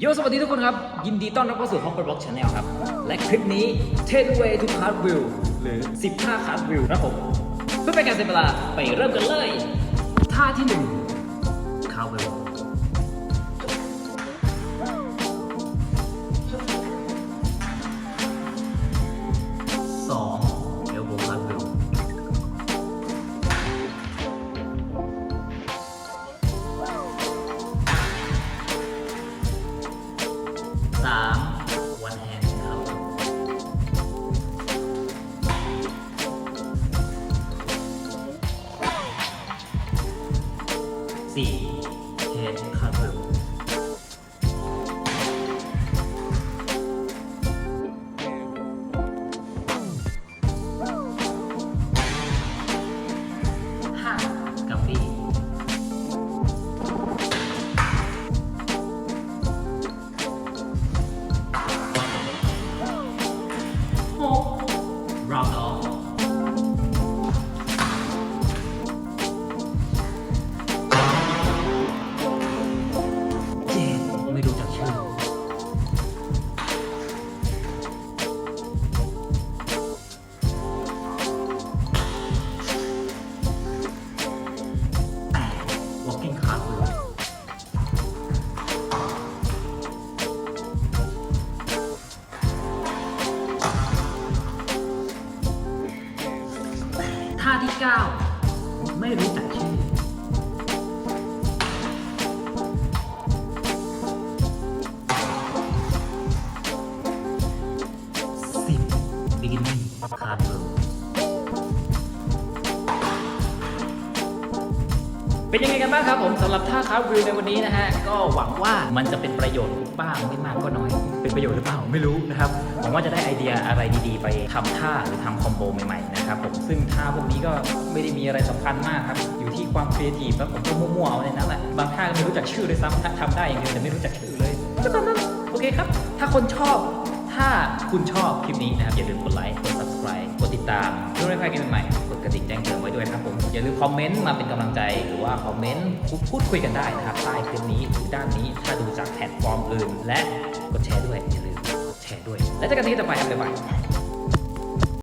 โยสวัสดีทุกคนครับ ยินดีต้อนรับเข้าสู่ Hopper Block Channel ครับ และคลิปนี้10 way to card view หรือ10ท่า card view ครับผม เพื่อเป็นการเสียเวลาไปเริ่มกันเลย ท่าที่1 card 4 ที่ 9 ไม่รู้จักชื่อสิบ beginning cartwheel เป็นยังไงกันบ้างครับผมสำหรับท่าคาร์วิวในวันนี้นะฮะ ก็หวังว่ามันจะเป็นประโยชน์บ้างไม่มากก็น้อย เป็นประโยชน์หรือเปล่าไม่รู้นะครับหวังว่าจะได้ไอเดียอะไรดีๆ ไปทำท่าหรือทำคอมโบใหม่ๆนะครับผม ซึ่งท่าพวกนี้ก็ไม่ได้มีอะไรสำคัญมากครับ อยู่ที่ความครีเอทีฟแล้วผมก็มั่วๆเอาในนั้นแหละ บางท่าก็ไม่รู้จักชื่อด้วยซ้ำทำได้อย่างเดียวแต่ไม่รู้จักชื่อเลยก็ตามนั้นโอเคครับ ถ้าคนชอบ ถ้าคุณชอบคลิปนี้นะครับอย่าลืมกดไลค์ กด subscribe กดติดตามเพื่อไม่พลาดคลิปใหม่ๆกดกระดิ่งแจ้งเตือนไว้ด้วยครับผม อย่าลืมคอมเมนต์มาเป็นกำลังใจ หรือว่าคอมเมนต์พูดคุยกันได้นะครับใต้คลิปนี้หรือด้านนี้ถ้าดูจากแพลตฟอร์มอื่น และกดแชร์ด้วยอย่าลืมกดแชร์ด้วย แล้วเจอกันที่ต่อไปครับบ๊ายบาย